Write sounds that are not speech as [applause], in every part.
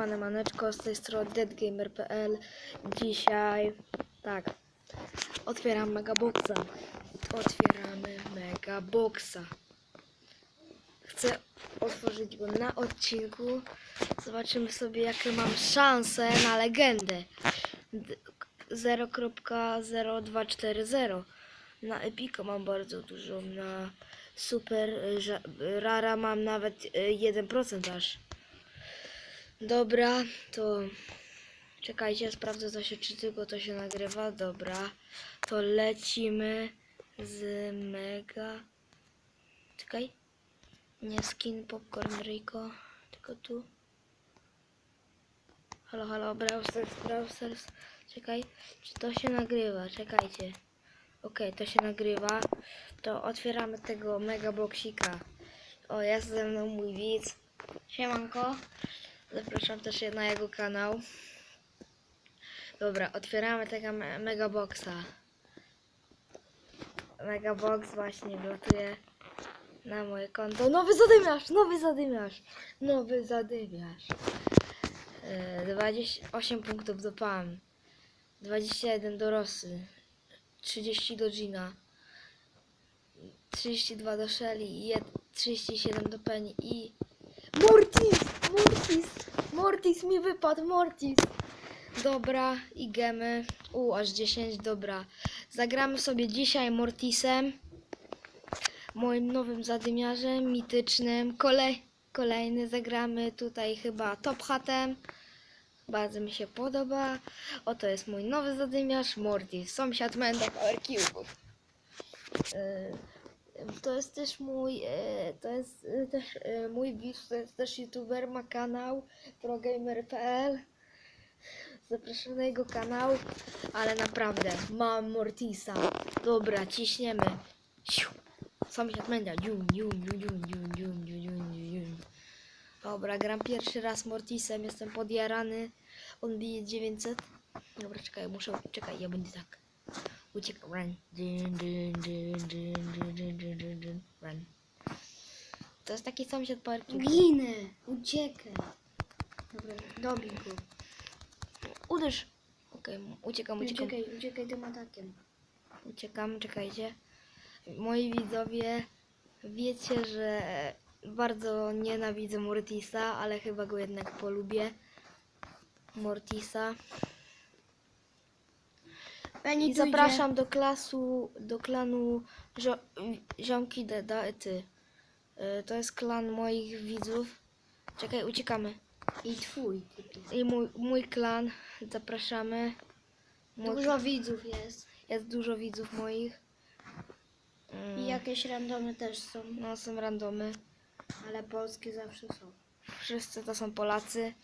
Siemane maneczko, z tej strony deadgamer.pl Dzisiaj, tak, otwieram megaboxa. Otwieramy megaboxa. Chcę otworzyć go na odcinku. Zobaczymy sobie jakie mam szanse na legendę. D- 0.0240 Na Epico mam bardzo dużo, na Super y, Rara mam nawet y, 1% aż Dobra, to czekajcie, sprawdzę to się, czy tylko to się nagrywa. Dobra, to lecimy z mega. Czekaj. Nie skin popcorn Rico, tylko tu. Halo, halo, browsers, browsers. Czekaj, czy to się nagrywa? Czekajcie. Okej, to się nagrywa. To otwieramy tego mega boksika. O, jest ze mną mój widz. Siemanko. Zapraszam też na jego kanał. Dobra, otwieramy tego me mega boxa. Mega box właśnie wlatuje na moje konto. Nowy zadymiarz, nowy zadymiarz, nowy zadymiarz. Yy, 28 punktów do Pam, 21 do Rosy, 30 do Gina, 32 do Shelly i jed- 37 do Penny i Mortis! Mortis! Mortis mi wypadł, Mortis! Dobra, i gemy. U, aż 10, dobra. Zagramy sobie dzisiaj Mortisem. Moim nowym zadymiarzem, mitycznym. Kolej, kolejny zagramy tutaj chyba Top Hatem. Bardzo mi się podoba. Oto jest mój nowy zadymiarz, Mortis. Sąsiad Menda Power Cube'ów. Yy, to jest też mój, e, to jest e, też e, mój widz, to jest też youtuber, ma kanał progamer.pl. Zapraszam na jego kanał, ale naprawdę mam Mortisa. Dobra, ciśniemy. Sam się odmędza. Dobra, gram pierwszy raz Mortisem, jestem podjarany. On bije 900. Dobra, czekaj, muszę, czekaj, ja będę tak. Uciekam, run. Dyn, dyn, dyn, dyn, dyn, dyn, dyn, dyn, dyn, run. To jest taki sąsiad parki. Ginę, uciekaj. Dobra, dobij go. Uderz. Okej, uciekam, uciekam. Uciekaj, uciekaj tym atakiem. Uciekam, czekajcie. Moi widzowie, wiecie, że bardzo nienawidzę Mortisa, ale chyba go jednak polubię. Mortisa. I zapraszam do klasu, do klanu Zio Ziomki Deda i ty. Y, To jest klan moich widzów. Czekaj, uciekamy. I twój. I mój, mój klan, zapraszamy. Mój, Dużo widzów jest. jest dużo widzów moich. Mm, I jakieś randomy też są, No, są randomy. ale polskie zawsze są. Wszyscy to są Polacy.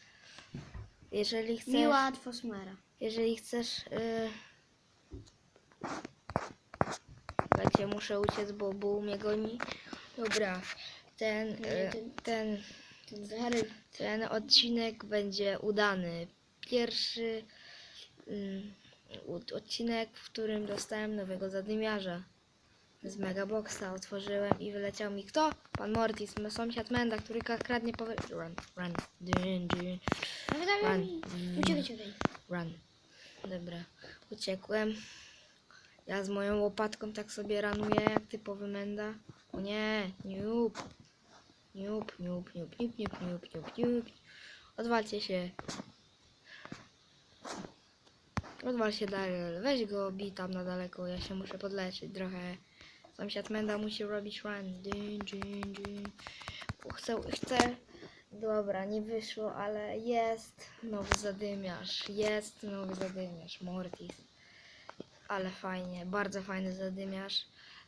Jeżeli chcesz, Miła atmosfera. jeżeli chcesz, yy... Słuchajcie, muszę uciec, bo Buł mnie goni. Dobra, ten, yy, ten- ten, Ten odcinek będzie udany. Pierwszy mm, odcinek, w którym dostałem nowego zadymiarza. Z Megaboxa otworzyłem i wyleciał mi kto? Pan Mortis, sąsiad Menda, który kradnie power... Run, run, dyn, dyn. Dawaj, Run. uciekaj, uciekaj. Run. Dobra, uciekłem. Ja z moją łopatką tak sobie ranuję, jak typowy menda. O nie, niup. Niup, niup, niup, niup, niup, niup, niup, niup. Odwalcie się. Odwal się Daryl. Weź go, bij tam na daleko, ja się muszę podleczyć trochę. Sąsiad menda musi robić run. Dyn, dyn, dyn. Chcę, chcę Dobra, nie wyszło, ale jest nowy zadymiarz. Jest nowy zadymiarz, Mortis. Ale fajnie, bardzo fajny zadymiarz.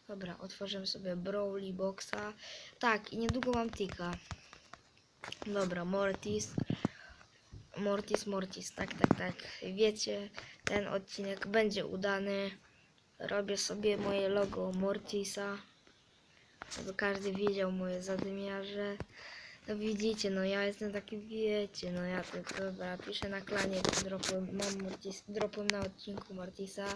Dobra, otworzymy sobie Brawly Boxa. Tak, i niedługo mam tika. Dobra, Mortis. Mortis, Mortis, tak, tak, tak. Wiecie, ten odcinek będzie udany. Robię sobie moje logo Mortisa. Żeby każdy widział moje zadymiarze. No widzicie, no ja jestem taki, wiecie, no ja tylko dobra, piszę na klanie, dropłem, mam Mortis, dropłem na odcinku Mortisa.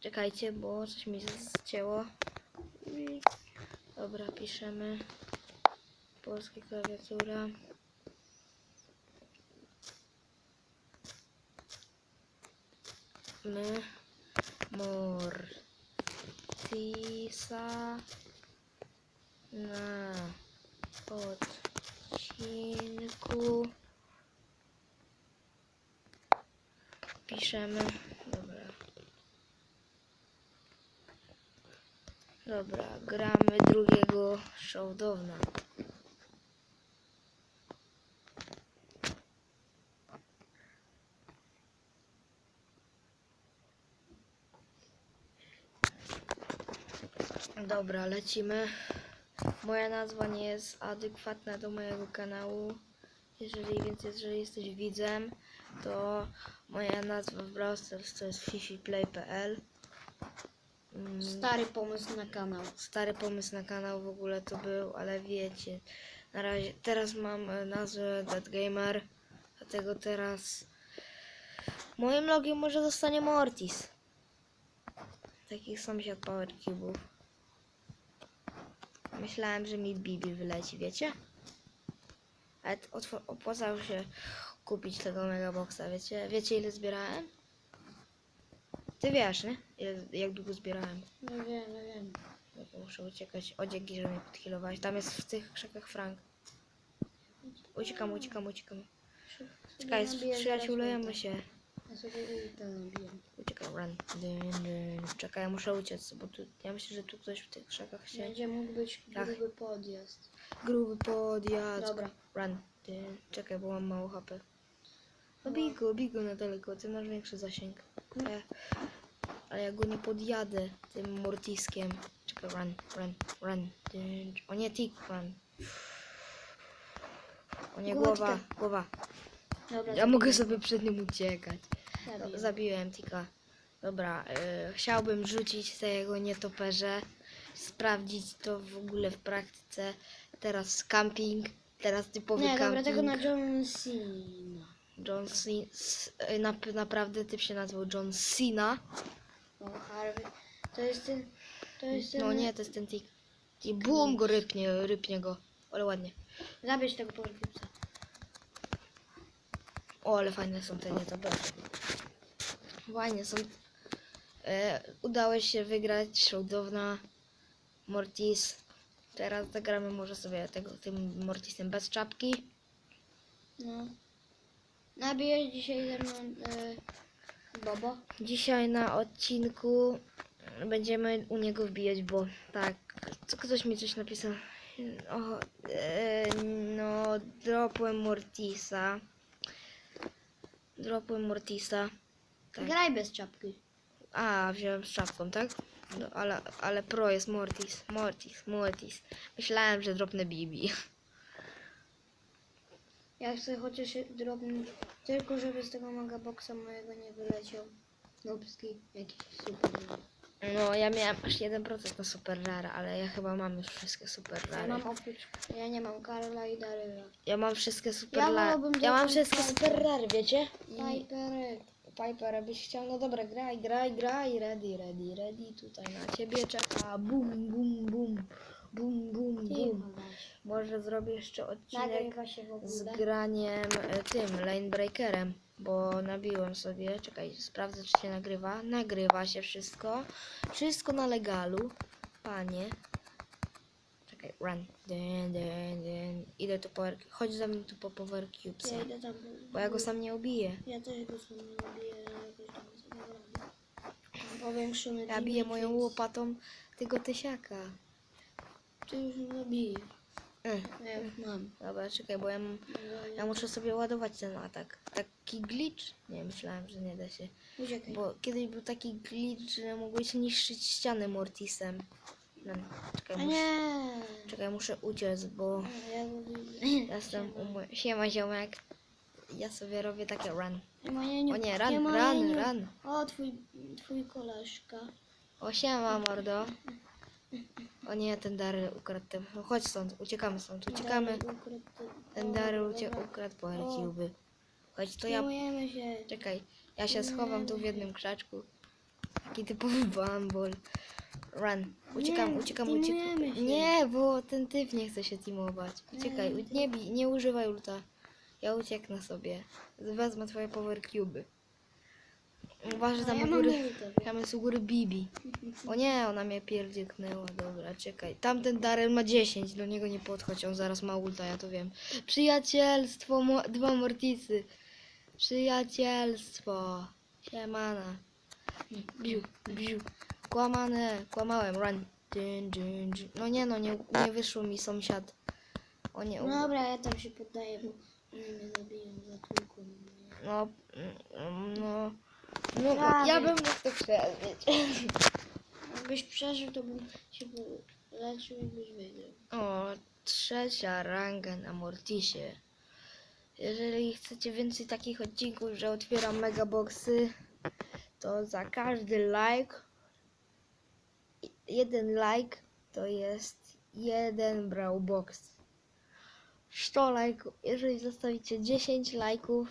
Czekajcie, bo coś mi zcięło. Dobra, piszemy. Polska klawiatura. My Mortisa na odcinku piszemy. Dobra. Dobra, gramy drugiego showdowna. Dobra, lecimy. Moja nazwa nie jest adekwatna do mojego kanału. Jeżeli więc jeżeli jesteś widzem, to moja nazwa w Brawl Stars to jest fifiplay.pl. Stary pomysł na kanał. stary pomysł na kanał w ogóle to był, ale wiecie, na razie teraz mam e, nazwę Dead Gamer, dlatego teraz moim logiem może zostanie Mortis. Taki sąsiad Power Cube'ów. Myślałem, że mi Bibi wyleci, wiecie? Ale opłacało się kupić tego megaboxa, wiecie? Wiecie ile zbierałem? Ty wiesz, nie? Jak długo zbierałem? No wiem, no wiem. Dobra, Muszę uciekać. O, dzięki, że mnie podhealowałeś. Tam jest w tych krzakach Frank. Uciekam, uciekam, uciekam. Czekaj, przyjaciółujemy się. Ja sobie nabiję. Uciekam, run. Czekaj, ja muszę uciec, bo tu, ja myślę, że tu ktoś w tych krzakach się... Będzie mógł być gruby podjazd. Gruby podjazd. Dobra. Run. Czekaj, bo mam mało HP. No bij go na daleko, ty masz większy zasięg. Ale, ale ja go nie podjadę tym mortiskiem. Czekaj, run, run, run. O nie, tick, run. O nie, Głowa głowa. Dobra, Ja mogę sobie przed nim uciekać. zabiję. Zabiłem Tika. Dobra, y, chciałbym rzucić tego nietoperze, sprawdzić to w ogóle w praktyce. Teraz camping, teraz typowy Nie, camping. dobra, tego na John Cena. John Cena, y, nap- naprawdę typ się nazywał John Cena. O, Harvey. To jest ten... To jest ten... No nie, to jest ten Tik. I bum go rypnie, rypnie go. Ale ładnie. Zabierz tego porkipsa. O, ale fajne są te nietoperze. Fajnie są. E, udało się wygrać showdowna Mortis. Teraz zagramy może sobie tego, tym Mortisem bez czapki. No. Nabijesz dzisiaj ze mną e, Bobo? Dzisiaj na odcinku będziemy u niego wbijać, bo tak, ktoś mi coś napisał. O, e, no, dropłem Mortisa. Dropłem Mortisa. Tak. Graj bez czapki. A, wziąłem z czapką, tak? No, ale, ale pro jest Mortis. Mortis, Mortis. Myślałem, że dropnę Bibi. Ja chcę chociaż drobny, tylko żeby z tego mega boxa mojego nie wyleciał. Nubski, jakiś super. No, ja miałem aż 1% na super rare, ale ja chyba mam już wszystkie super Ja rare. mam oprócz, ja nie mam Karla i Daryla. Ja mam wszystkie super Ja wolałbym Ja mam wszystkie Piper. super rare, wiecie? I Piperek. Piper, byś chciał, no dobra, graj, graj, graj, ready, ready, ready, tutaj na ciebie czeka, bum, bum, bum, bum, bum, bum. Może zrobię jeszcze odcinek Nagrywa się w z ogóle. graniem e, tym, Lanebreakerem, bo nabiłem sobie, czekaj, sprawdzę czy się nagrywa, nagrywa się wszystko, wszystko na legalu, panie. Czekaj, run, dyn, dyn, dyn. idę tu power, chodź za mną tu po power cubesa, Ja idę tam. bo ja go sam nie ubiję. Ja też go sobie nie jakoś tam zagram. Powiększony Ja biję moją łopatą tego tysiaka. Ty już nie zabijesz. Mm. Ja już mam. Dobra, czekaj, bo ja, mam, ja muszę sobie ładować ten atak. Taki glitch? Nie, myślałem, że nie da się. Uciekaj. Bo kiedyś był taki glitch, że mogłeś niszczyć ściany Mortisem. No, czekaj, muszę, nie. czekaj, muszę uciec, bo Ja ja jestem u moj... Siema ziomek. Ja sobie robię takie run. O nie, run, run, Jeniu. run. O, twój, twój koleżka. O siema mordo. O nie, ten Daryl ukradł ten... No chodź stąd, uciekamy stąd, uciekamy. Ten Daryl ucie... ukradł po O. Herkiuby. Chodź, to ja się. Czekaj, ja się schowam tu w jednym krzaczku. Taki typowy bambol. Run. Uciekam, uciekam, uciekam. Nie, bo ten typ nie chce się teamować. Uciekaj, Nie. nie bij, nie używaj ulta. Ja ucieknę sobie. Wezmę twoje power cube. Uważaj tam ja u góry. Tam jest u góry Bibi. O nie, ona mnie pierdzieknęła. Dobra, czekaj. Tamten Darren ma 10, do niego nie podchodź, on zaraz ma ulta, ja to wiem. Przyjacielstwo, mo dwa mortisy. Przyjacielstwo. Siemana. Biu, biu. Kłamane, kłamałem, run. Dyn, dyn, dyn. No nie no, nie, nie wyszło mi sąsiad. O nie, No dobra, ja tam się poddaję, bo oni mnie zabiją za tylko. no, mm, no, no, Prawie. ja bym mógł to przeżyć. [laughs] Jakbyś przeżył, to bym się leczył i byś wygrał. O, trzecia ranga na Mortisie. Jeżeli chcecie więcej takich odcinków, że otwieram megaboxy, to za każdy like, jeden like to jest jeden brał box. 100 lajków, jeżeli zostawicie 10 lajków,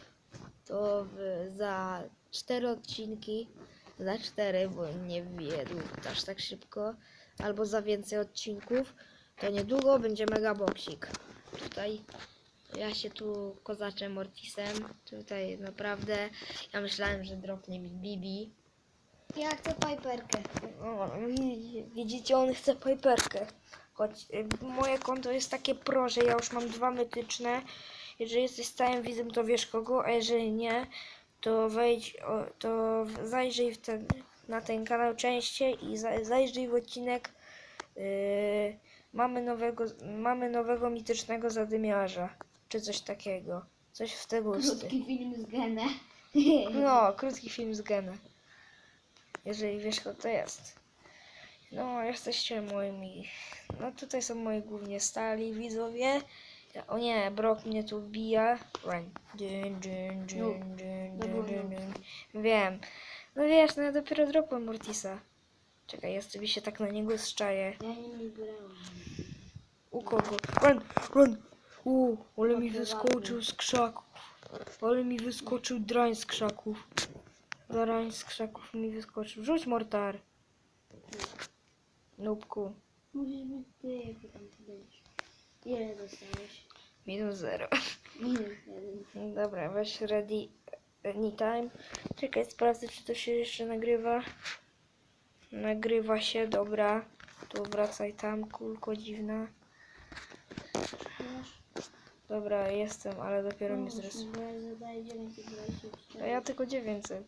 to za 4 odcinki, za 4, bo nie wjedu aż tak szybko, albo za więcej odcinków, to niedługo będzie megaboxik. Tutaj ja się tu kozaczę Mortisem. Tutaj naprawdę ja myślałem, że dropnie mi Bibi. Ja chcę Piperkę. O, wi- widzicie, on chce Piperkę. Choć y, moje konto jest takie pro, że ja już mam dwa mytyczne. Jeżeli jesteś stałym widzem, to wiesz kogo, a jeżeli nie, to wejdź, o, to zajrzyj w ten, na ten kanał częściej i za, zajrzyj w odcinek. Yy, mamy, nowego, mamy nowego mitycznego zadymiarza, czy coś takiego. Coś w tego Krótki film z Genę. no, krótki film z Geny. Jeżeli wiesz, kto to jest. No, jesteście moimi. No, tutaj są moi głównie stali widzowie. O nie, Brock mnie tu wbija. Run. Dun, dun, dun, dun, dun, dun, dun. Wiem. No wiesz, no ja dopiero dropłem Mortisa. Czekaj, ja sobie się tak na niego zczaję. Ja nie grałem. U kogo? Run, run! U, ale mi wyskoczył z krzaków. Ale mi wyskoczył drań z krzaków. Drań z krzaków mi wyskoczył. Rzuć mortar. Nubku. Musisz być ty, jak tam ty będziesz. Ile dostałeś? Minus zero. Minus jeden. Dobra, weź ready anytime. Czekaj, sprawdzę, czy to się jeszcze nagrywa. Nagrywa się, dobra. Tu wracaj tam, kulko dziwna. Dobra, jestem, ale dopiero mi zres... mi, bo ja zadaję 924. A ja tylko 900.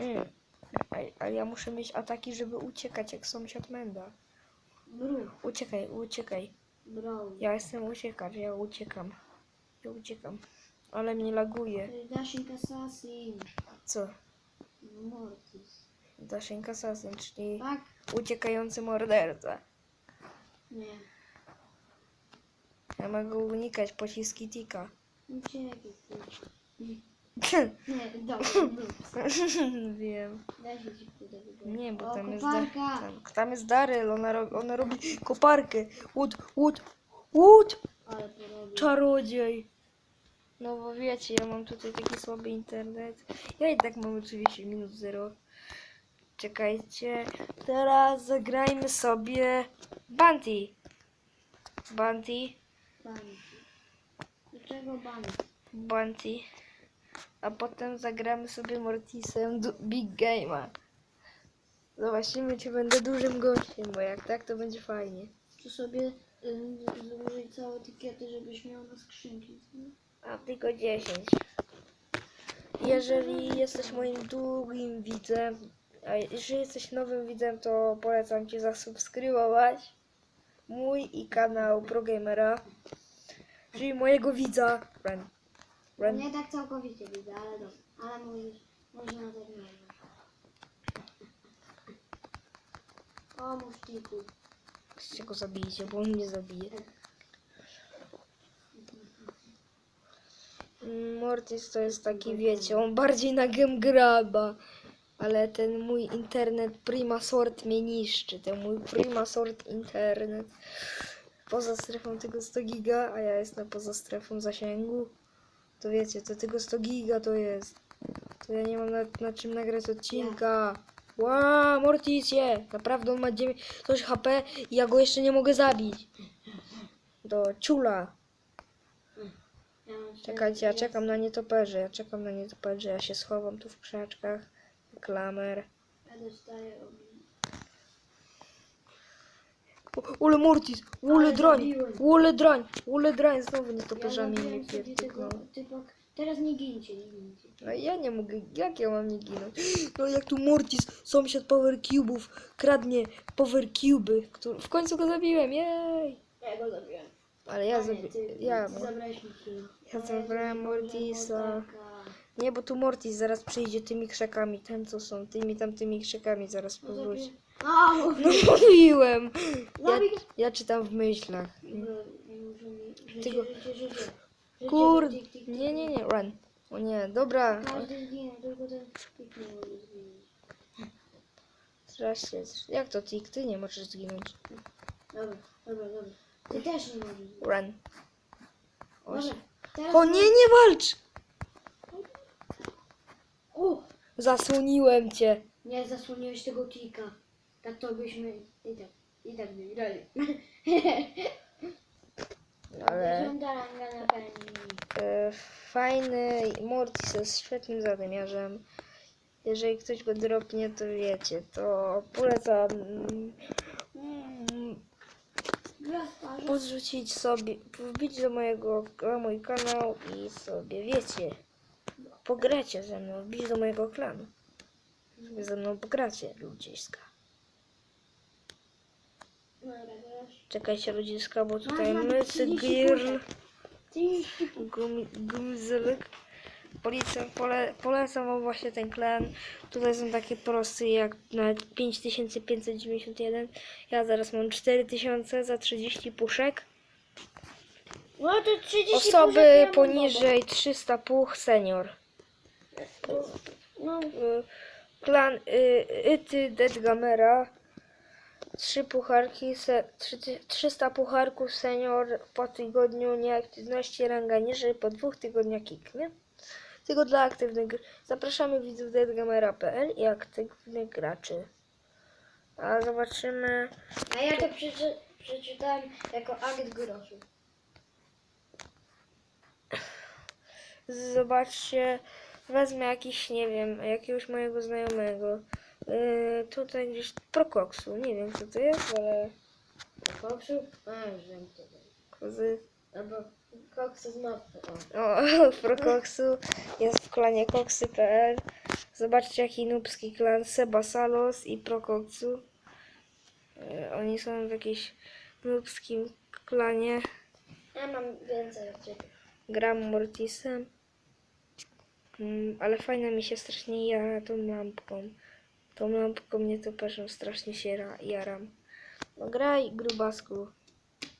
Mm. A, a ja muszę mieć ataki, żeby uciekać jak sąsiad Menda. Uciekaj, uciekaj. Bro. Ja jestem uciekacz, ja uciekam. Ja uciekam. Ale mnie laguje. Dashing Assassin. Co? Mortis. Dashing Assassin, czyli Tak? uciekający morderca. Nie. Ja mogę unikać pociski tika. Uciekaj. Nie, dobra. [laughs] Wiem. Nie, bo tam jest, da- tam, tam jest Daryl, ona, ro- ona robi koparkę. Łód, łód, łód! Ale. Czarodziej. No bo wiecie, ja mam tutaj taki słaby internet. Ja i tak mam oczywiście minus zero. Czekajcie. Teraz zagrajmy sobie Bunty. Bunty. Banki. Dlaczego banki? Bunty. A potem zagramy sobie Mortisem Big Game'a. Zobaczymy, czy będę dużym gościem, bo jak tak, to będzie fajnie. Tu sobie y, złożyć całe etykiety, żebyś miał na skrzynki. A tylko 10. Jeżeli jesteś moim długim widzem, a jeżeli jesteś nowym widzem, to polecam Ci zasubskrybować mój i kanał ProGamera, czyli mojego widza. Run. Nie tak całkowicie widzę, ale dobra. Ale mówisz, można tak nazwać. Pomóż Tiku. Chcecie go zabijcie, bo on mnie zabije. Mortis to jest taki, wiecie, on bardziej na game graba. Ale ten mój internet Prima Sort mnie niszczy. Ten mój Prima Sort internet. Poza strefą tego 100 giga, a ja jestem poza strefą zasięgu. To wiecie, to tego 100 giga to jest. To ja nie mam na, na czym nagrać odcinka. Ła, Mortis je. Naprawdę on ma 9, coś HP i ja go jeszcze nie mogę zabić. Do ciula. Czekajcie, ja czekam na nietoperze, ja czekam na nietoperze, ja się schowam tu w krzaczkach. Klamer. Ja dostaję Ule Mortis, ule Ale droń, ule droń, ule droń, znowu Ja nietoperzami mnie zabiłem sobie tego. Teraz nie gincie, nie gincie. No ja nie mogę, jak ja mam nie ginąć? No jak tu Mortis, sąsiad Power Cube'ów, kradnie Power Cube'y, który... w końcu go zabiłem, jej! Ja go zabiłem. Ale ja A nie, zabiłem, ty- ja, ty zabrałeś mi kill. Ja zabrałem Mortisa. Nie, bo tu Mortis zaraz przyjdzie tymi krzakami, ten co są, tymi tamtymi krzakami zaraz No powróci. A, [laughs] No mówiłem! Ja, ja czytam w myślach. Ty go- tik. nie, nie, nie, run. O nie, dobra. Każdy zginie, tylko ten tik nie może zginąć. Strasznie, jak to tik, ty nie możesz zginąć. Dobra, dobra, dobra. Ty też nie możesz zginąć. Run. O, Dobra, teraz... o nie, nie walcz! O! Zasłoniłem cię. Nie zasłoniłeś tego tika. Tak to byśmy i tak, i tak wygrali. [laughs] Ale na e, fajny Mortis jest świetnym zadymiarzem. Jeżeli ktoś go dropnie, to wiecie, to polecam mm, mm, podrzucić sobie, wbić do mojego, na mój kanał i sobie, wiecie, pogracie ze mną, wbić do mojego klanu. Sobie ze mną pogracie, ludziska. Czekajcie, ludziska, bo tutaj mycy 30 girl, Ty gumi- gumzelek. Polecam, pole, polecam wam właśnie ten klan. Tutaj są takie prosty jak nawet 5591. Ja zaraz mam 4000 za 30 puszek. No to 30 Osoby puszek poniżej 300 puch senior. No, Y, Klan y, Ity Deadgamera. 3 pucharki, se, 3, 300 pucharków senior po tygodniu nieaktywności ranga niżej, po dwóch tygodniach kiknie. Tylko dla aktywnych. Zapraszamy widzów deadgamera.pl i aktywnych graczy. A zobaczymy. a ja to przeczy, przeczytałem jako akt groszu. Zobaczcie, wezmę jakiś, nie wiem, jakiegoś mojego znajomego. Yy, tutaj gdzieś Prokoksu, nie wiem co to jest, ale Koksu? A, wiem to. kozy. Albo koksu z mapy. O. [laughs] Prokoksu jest w klanie koksy.pl. Zobaczcie jaki nubski klan Seba Salos i Prokoksu. Yy, oni są w jakimś nubskim klanie. Ja mam więcej od ciebie. Gram Mortisem. Mm, ale fajna mi się strasznie jara tą lampką. Tą lampką mnie to perszą strasznie się ra- jaram. No graj, grubasku.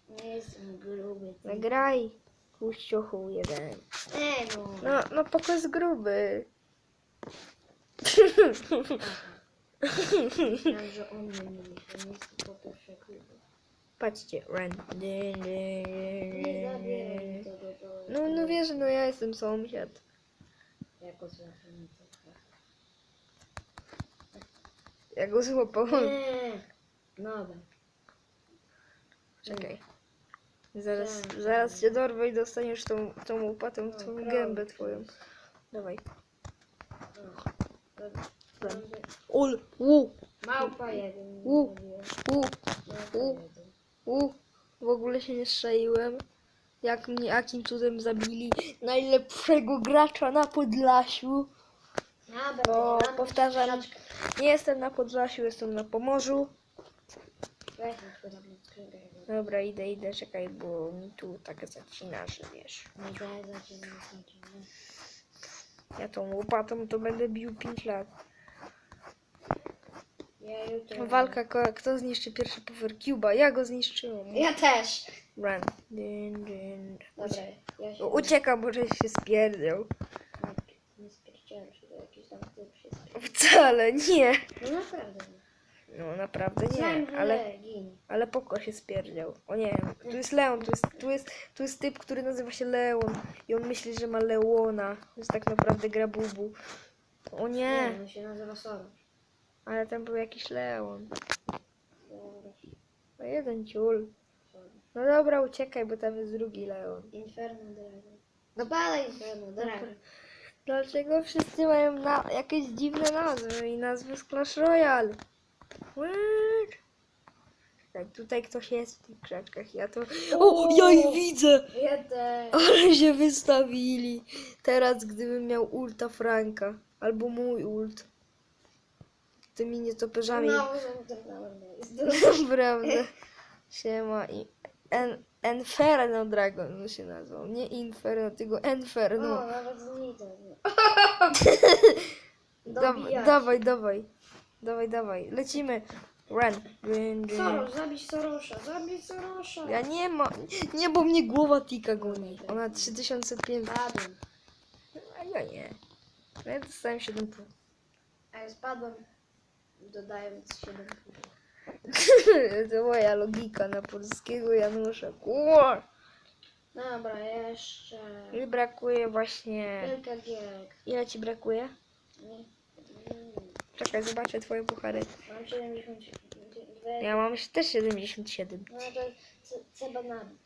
Nie jestem gruby. No graj, kuściochu jeden. Ej no. No, no poko jest gruby. Myślałem, że on mnie mówi, że nie jest po pierwsze gruby. Patrzcie, dyn, Nie dyn. tego do... No, no wiesz, no ja jestem sąsiad. Jako zwierzęta. Ja go złapałem. Nie. Dobra. Czekaj. Zaraz, Tak. zaraz cię dorwę i dostaniesz tą, tą łopatą w No, prawda. gębę twoją. Dawaj. Dobra. Run. Ul, u, Małpa jeden. U. u, U. u. W ogóle się nie strzeliłem. Jak mnie, jakim cudem zabili najlepszego gracza na Podlasiu. Bo powtarzam, krzaczkę. nie jestem na Podlasiu, jestem na Pomorzu. Weź mi tylko tam skrzynkę. Dobra, idę, idę, czekaj, bo mi tu tak zacina, że wiesz. Nie daj za ciebie na końcu, nie? Ja tą łopatą to będę bił 5 lat. Ja jutro... Walka, ko- kto zniszczy pierwszy Power Cube'a? Ja go zniszczyłem. Ja też. Run. Dyn, dyn. Dobra, ja się... Uciekam, bo żeś się spierdział. Nie, nie spierdziałem się tam spierdział. Wcale nie. No naprawdę. No naprawdę Slime nie, ale, ale... poko się spierdział. O nie, tu jest Leon, tu jest, tu, jest, tu jest typ, który nazywa się Leon i on myśli, że ma Leona, więc tak naprawdę gra bubu. O Nie, nie, on się nazywa Soros. Ale tam był jakiś Leon. Dobra. No jeden ciul. sorry. No dobra, uciekaj, bo tam jest drugi Leon. Inferno Dragon. No badaj Inferno Dragon. Dlaczego wszyscy mają na jakieś dziwne nazwy i nazwy z Clash Royale? What? Tak, tutaj ktoś jest w tych krzaczkach, ja to... O, ja ich widzę! Ale się wystawili. Teraz gdybym miał ulta Franka, albo mój ult, tymi nietoperzami, No, jest. [laughs] naprawdę, siema i... En, Inferno Dragon się nazwał, nie Inferno, tylko No, Inferno. nawet [laughs] Dobijać. dawaj, dawaj. Dawaj, dawaj. Lecimy. Run. Run, run. Soros, zabić Sorosza, zabić Sorosza. Ja nie ma. Nie, bo mnie głowa tika goni. Ona 3500. Padłem. A ja nie. No Ja dostałem 7 A ja spadłem, dodając 7 [laughs] To moja logika na polskiego Janusza. Kur. Dobra, jeszcze... Mi brakuje właśnie. Wielka Gierek. Ile ci brakuje? Nie. Czekaj, zobaczę twoje puchary. Mam 72. Ja mam też 77. No to c- trzeba nabić.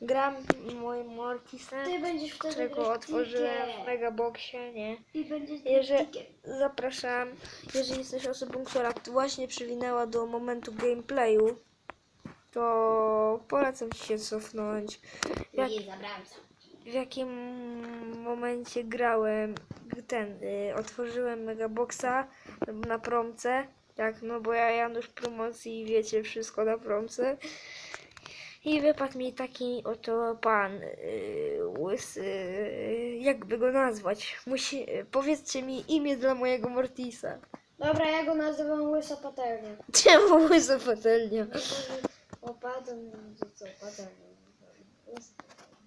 Gram moim Mortisem, Ty będziesz wtedy którego grać otworzyłem w Megaboxie, nie? Ty będziesz Jeżeli- ticket. Zapraszam, jeżeli jesteś osobą, która właśnie przywinęła do momentu gameplayu, to polecam ci się cofnąć. Jak, Nie zabrałem sam. w jakim momencie grałem ten, y, otworzyłem Megaboxa na promce, tak, no bo ja Janusz promocji wiecie wszystko na promce. I wypadł mi taki oto pan y, łysy, jakby go nazwać. Musi, powiedzcie mi imię dla mojego Mortisa. Dobra, ja go nazywam Łysa Patelnia. [laughs] Czemu łysa patelnia? No to, że opadłem, to co, patelnia. Łysa patelnia.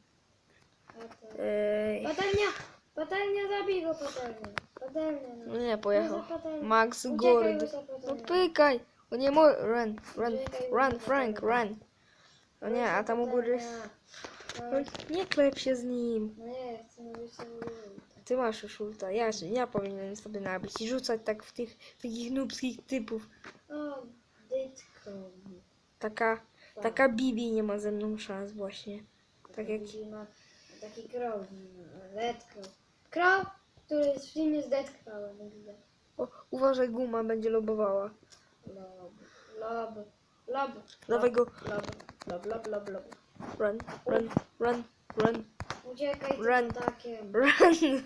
Ej, Patelnia! Patelnia, zabij go, patelnia. Patelnia, no. no nie, pojechał. Łysa patelnia. Max Uciekaj, Gord. łysa No patelnia. pykaj! O nie, mo- run, run, Uciekaj, run, łysa Frank, patelnia. run. O nie, a Łysa tam u góry jest... patelnia. No, No, nie klep się z nim. no nie, chcę mówić sobie Ty masz już ulta, ja, i tak. Taka, Bibi nie ma ze mną szans właśnie. Tak jak... Widzi, ma taki crow, dead crow. Crow, który jest w filmie z dead widzę. O, uważaj, guma będzie lobowała. Lob, lob, lob. Dawaj go. Lob, lob, lob, lob, lob. Run, run, run, run, Uciekaj Run. atakiem. run.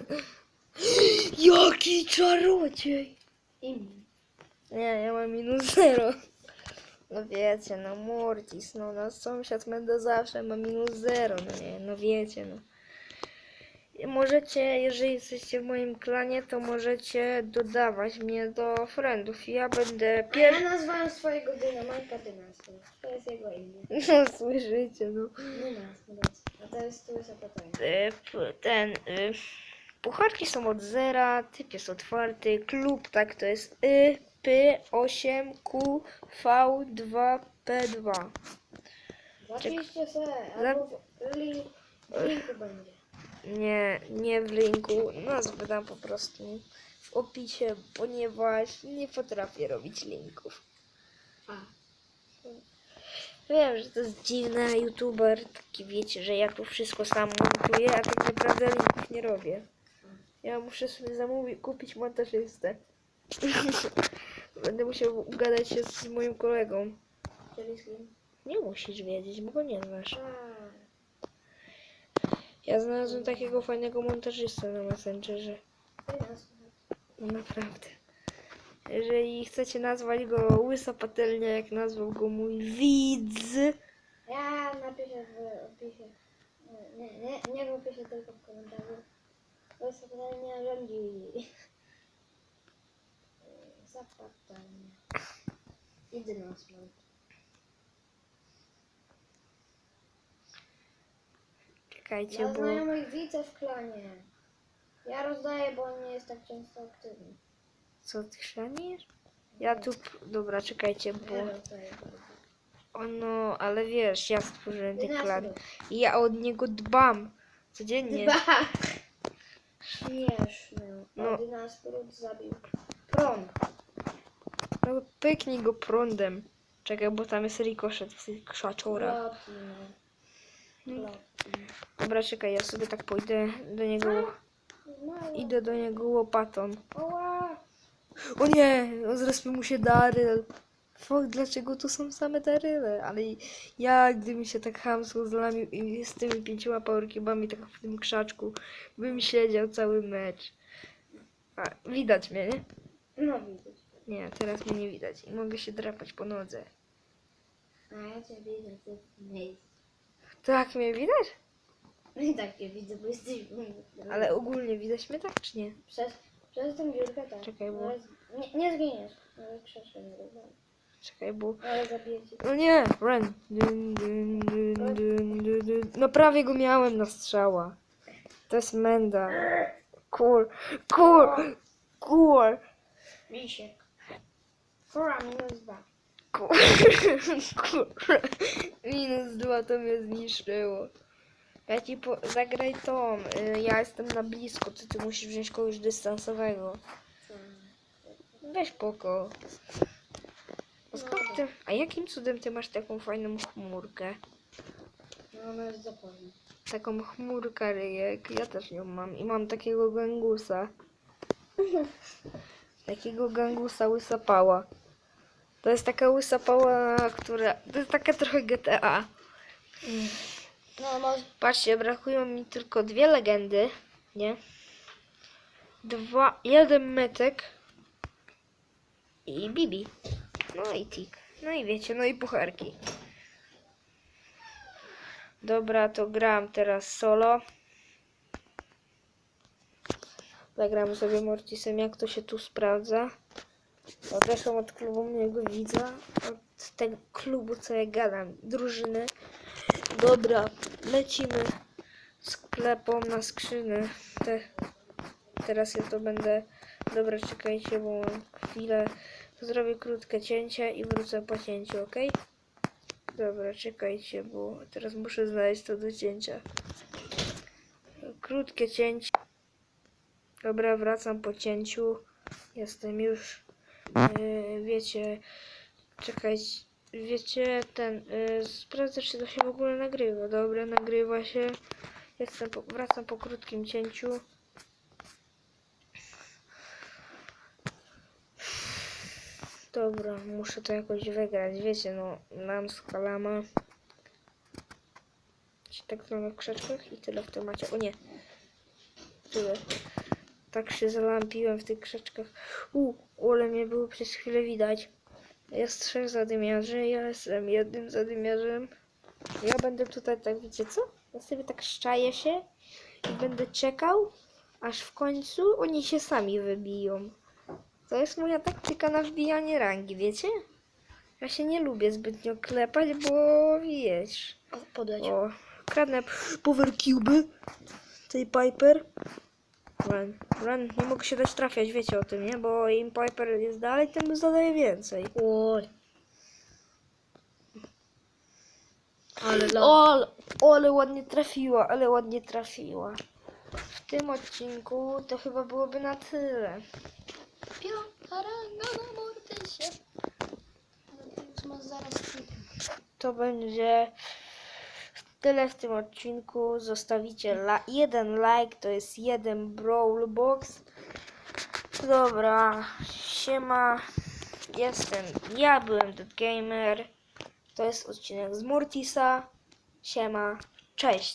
[gasps] Jaki czarodziej! Im. Nie, ja mam minus zero. No wiecie, no Mortis, no nasz sąsiad Menda zawsze ma minus zero, no nie, no wiecie, no. I Możecie, jeżeli jesteście w moim klanie, to możecie dodawać mnie do friendów. Ja będę A ja pierwszy. nazwałem swojego dynamajka dynastą. To jest jego imię. [laughs] No słyszycie, no. Dynast, dynast. A to jest tu zapytanie. E, p- Ten. y, Pucharki są od zera, typ jest otwarty, klub tak to jest Y, P, 8, Q, V, 2, P2. Zapiszcie se, albo w linku będzie. Nie, nie w linku, nazwę dam po prostu w opisie, ponieważ nie potrafię robić linków. A. Wiem, że to jest dziwne, youtuber, taki wiecie, że ja tu wszystko sam montuję, a tak naprawdę linków nie robię. Ja muszę sobie zamówić, kupić montażystę. [laughs] Będę musiał ugadać się z moim kolegą. Czyli z kim? Nie musisz wiedzieć, bo go nie znasz. Ja znalazłem takiego fajnego montażystę na Messengerze. No naprawdę. Jeżeli chcecie nazwać go Łysa Patelnia, jak nazwał go mój widz, Ja napiszę w opisie. Nie, nie, nie w opisie, tylko w komentarzu. To jest pytanie rządzi. Zapatanie. I dynasment. czekajcie, Ja bo... znajomych widzę w klanie. Ja rozdaję, bo on nie jest tak często aktywny. Co, ty chrzanisz? Ja tu... Dobra, czekajcie, bo... Ja rozdaję. Ono, ale wiesz, ja stworzyłem ten klan. I ja od niego dbam. Codziennie. Dwa. Śmieszny. No. No. Dynasment zabił. Prom. No pyknij go prądem. Czekaj, bo tam jest rikoszet w tych krzaczorach. No. Dobra, czekaj, ja sobie tak pójdę do niego. Idę do niego łopatą. O nie, on zrespił mu się daryl. Fuck, dlaczego tu są same daryle? Ale ja, gdybym się tak chamsko zlamił i z tymi pięcioma powercubami tak w tym krzaczku, bym siedział cały mecz. A, widać mnie, nie? No widzisz. Nie, teraz mnie nie widać i mogę się drapać po nodze. A ja cię widzę, ty nie Tak, mnie widać? I tak cię widzę, bo jesteś Ale ogólnie widać mnie tak, czy nie? Przez, przez tą biurkę tak. Czekaj, bo- z- Nie, nie zginiesz. Ale krzeszkę nie robię. Czekaj, bo... Ale zabiję cię. No nie, run. Dun, dun, dun, dun, dun, dun. No prawie go miałem na strzała. To jest menda. Kur, kur, kur, Misiek. Fura minus dwa. kur, [laughs] kur. Minus dwa to mnie zniszczyło. Ja ci po... zagraj tą. y, Ja jestem na blisko, to ty musisz wziąć kogoś dystansowego. Weź poko. A skąd ty... A jakim cudem ty masz taką fajną chmurkę? No ona jest zapomnę. Taką chmurkę ryjek. Ja też ją mam. I mam takiego gangusa. [laughs] Takiego gangusa łysapała. To jest taka łysapała, która... To jest taka trochę GTA. No może. Patrzcie, brakują mi tylko dwie legendy. Nie? Dwa... Jeden metek. I Bibi. No i tik. No i wiecie, no i pucharki. Dobra, to gram teraz solo. Zagramy sobie Mortisem, jak to się tu sprawdza. Odeszłam od klubu mojego widza. Od tego klubu, co ja gadam. Drużyny. Dobra, lecimy sklepą na skrzyny. Te, teraz ja to będę. Dobra, czekajcie, bo mam chwilę. Zrobię krótkie cięcie i wrócę po cięciu, ok? Dobra, czekajcie, bo teraz muszę znaleźć to do cięcia. Krótkie cięcie. Dobra, wracam po cięciu. Jestem już. Yy, wiecie, czekajcie. Wiecie, ten. Yy, sprawdzę, czy to się w ogóle nagrywa. Dobra, nagrywa się. Jestem po, wracam po krótkim cięciu. Dobra, muszę to jakoś wygrać. Wiecie, no, mam skalama. Się tak trochę w krzaczkach i tyle w temacie. O nie. Tyle. Tak się zalampiłem w tych krzaczkach. U, ale mnie było przez chwilę widać. Jest trzech zadymiarzy, ja jestem jednym zadymiarzem. Ja będę tutaj tak, wiecie co? Ja sobie tak szczaję się i będę czekał, aż w końcu oni się sami wybiją. To jest moja taktyka na wbijanie rangi, wiecie? Ja się nie lubię zbytnio klepać, bo wiesz. Podać. O, kradnę power cube tej Piper. Run, run, nie mogę się dać trafiać, wiecie o tym, nie? Bo im Piper jest dalej, tym zadaje więcej. Oj. Ale O, ale- ładnie trafiła, ale ładnie trafiła. W tym odcinku to chyba byłoby na tyle. Piąta ranga na. Ale ty już masz zaraz. To będzie tyle w tym odcinku. Zostawicie la- jeden like, to jest jeden Brawl Box. Dobra, siema. Jestem, ja byłem Dead Gamer. To jest odcinek z Mortisa. Siema, cześć.